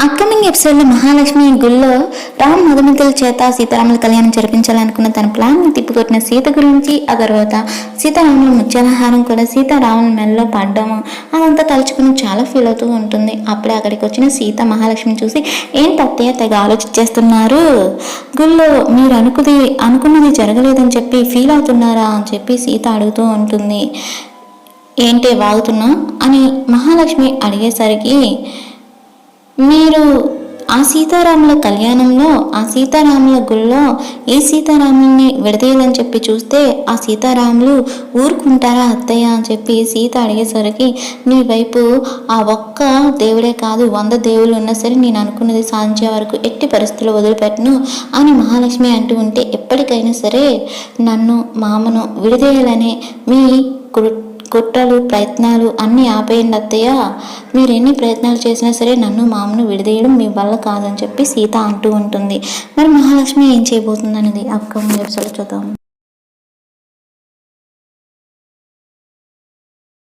Upcoming ఎపిసోడ్లో మహాలక్ష్మి గుళ్ళో రామ్ మధుమతుల చేత సీతారాముల కళ్యాణం జరిపించాలనుకున్న తన ప్లాన్ని తిప్పికొట్టిన సీత గురించి ఆ తర్వాత సీతారాముల ముత్యాలహారం కూడా సీతారాముల మెల్లో పడ్డము. అదంతా తలుచుకుని చాలా ఫీల్ అవుతూ ఉంటుంది. అప్పుడే అక్కడికి వచ్చిన సీత మహాలక్ష్మి చూసి ఏం తత్తయ్య తెగ ఆలోచించేస్తున్నారు గుళ్ళో మీరు అనుకుది అనుకున్నది జరగలేదని చెప్పి ఫీల్ అవుతున్నారా? అని చెప్పి సీత అడుగుతూ ఉంటుంది. ఏంటే వాగుతున్నా? అని మహాలక్ష్మి అడిగేసరికి మీరు ఆ సీతారాముల కళ్యాణంలో ఆ సీతారాముల గుళ్ళో ఏ సీతారాముల్ని విడదీయాలని చెప్పి చూస్తే ఆ సీతారాములు ఊరుకుంటారా అత్తయ్య అని చెప్పి సీత అడిగేసరికి నీ వైపు ఆ ఒక్క దేవుడే కాదు వంద దేవుళ్ళు ఉన్నా సరే నేను అనుకున్నది సాధించే వరకు ఎట్టి పరిస్థితులు వదిలిపెట్టను అని మహాలక్ష్మి అంటూ ఉంటే ఎప్పటికైనా సరే నన్ను మామను విడదీయాలనే మీ కు- కుట్రలు ప్రయత్నాలు అన్నీ ఆపేయండి అత్తయ్య. మీరు ఎన్ని ప్రయత్నాలు చేసినా సరే నన్ను మామను విడదీయడం మీ వల్ల కాదని చెప్పి సీత అంటూ ఉంటుంది. మరి మహాలక్ష్మి ఏం చేయబోతుంది అనేది అప్కమింగ్ ఎపిసోడ్ చూద్దాం.